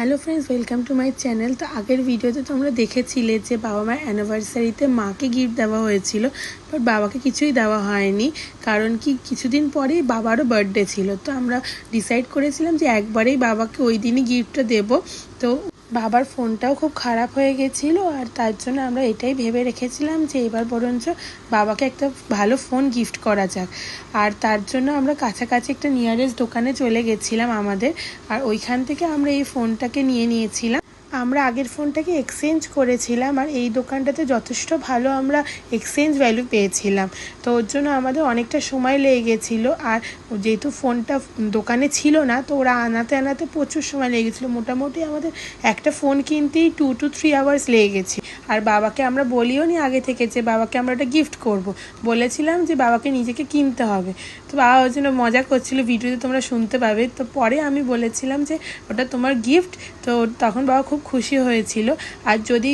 Hello friends welcome to my channel তো আগের ভিডিওতে তোমরা দেখেছিলে যে বাবা মার অ্যানিভার্সারিতে মাকে গিফট দেওয়া হয়েছিল বাট বাবাকে কিছুই দেওয়া হয়নি, কারণ কি কিছুদিন পরেই বাবারও বার্থডে ছিল। তো আমরা ডিসাইড করেছিলাম যে একবারেই বাবাকে ওই দিনই গিফটটা দেবো। তো বাবার ফোনটাও খুব খারাপ হয়ে গেছিল আর তার জন্য আমরা এটাই ভেবে রেখেছিলাম যে এবার বরঞ্চ বাবাকে একটা ভালো ফোন গিফট করা যাক। আর তার জন্য আমরা কাছাকাছি একটা নিয়ারেস্ট দোকানে চলে গেছিলাম আমাদের আর ওইখান থেকে আমরা এই ফোনটাকে নিয়ে নিয়েছিলাম। আমরা আগের ফোনটাকে এক্সচেঞ্জ করেছিলাম আর এই দোকানটাতে যথেষ্ট ভালো আমরা এক্সচেঞ্জ ভ্যালু পেয়েছিলাম। তো ওর জন্য আমাদের অনেকটা সময় লেগে গেছিল আর যেহেতু ফোনটা দোকানে ছিল না, তো ওরা আনাতে আনাতে প্রচুর সময় লেগে গেছিল। মোটামুটি আমাদের একটা ফোন কিনতেই টু টু থ্রি আওয়ার্স লেগে গেছে। আর বাবাকে আমরা বলিও নি আগে থেকে যে বাবাকে আমরা একটা গিফট করব। বলেছিলাম যে বাবাকে নিজেকে কিনতে হবে। তো বাবা ওই জন্য মজা করছিল ভিডিওতে তোমরা শুনতে পাবে। তো পরে আমি বলেছিলাম যে ওটা তোমার গিফট তো তখন বাবা খুব খুশি হয়েছিল। আর যদি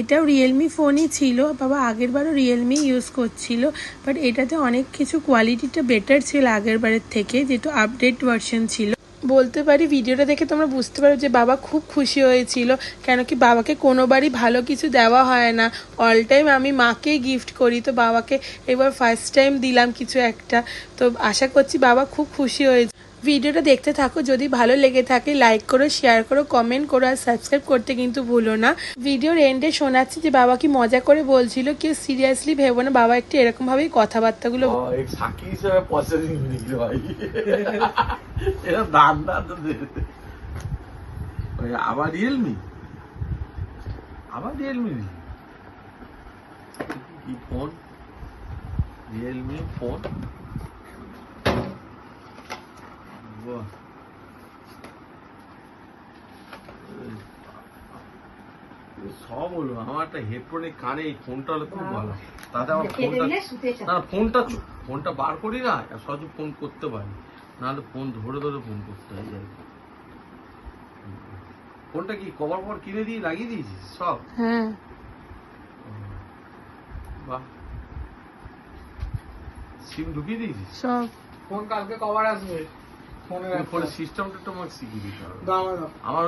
এটাও রিয়েলমি ফোনই ছিল, বাবা আগের বারও রিয়েলমি ইউজ করছিল বাট এটাতে অনেক কিছু কোয়ালিটিটা বেটার ছিল আগের বারের থেকে, যেহেতু আপডেট ভার্সন ছিল। বলতে পারি ভিডিওটা দেখে তোমরা বুঝতে পারো যে বাবা খুব খুশি হয়েছিল, কেন কি বাবাকে কোনোবারই ভালো কিছু দেওয়া হয় না। অল টাইম আমি মাকেই গিফট করি, তো বাবাকে এবার ফার্স্ট টাইম দিলাম কিছু একটা। তো আশা করছি বাবা খুব খুশি হয়েছে। ভিডিওটা দেখতে থাকো, যদি ভালো লেগে থাকে লাইক করো শেয়ার করো কমেন্ট করো আর সাবস্ক্রাইব করতে কিন্তু ভুলো না। ভিডিওর এন্ডে শোনাচ্ছি যে বাবা কি মজা করে বলছিল, কেউ সিরিয়াসলি ভেবো না, বাবা একটু এরকম ভাবেই কথাবার্তাগুলো আবার রিয়েলমি ফোন রিয়েলমি ফোন সব হলো আমার একটা হেডফোনে কানে এই ফোনটা হলে খুব ভালো। তাতে আমার ফোনটা না ফোনটা ফোনটা বার করি না সহজে ফোন করতে পারি। নাহলে ফোন ধরে ধরে ফোন করতে হয় যাই ফোনটা কি কভার পর কিনে দিয়ে লাগিয়ে দিয়েছিস? সব? হ্যাঁ। বাহ। সিম ঢুকিয়ে দিয়েছিস? সব। ফোন কালকে কভার আসবে। ফোনের সিস্টেমটা তো আমাকে শিখিয়ে দিতে হবে। দাও দাও। আমার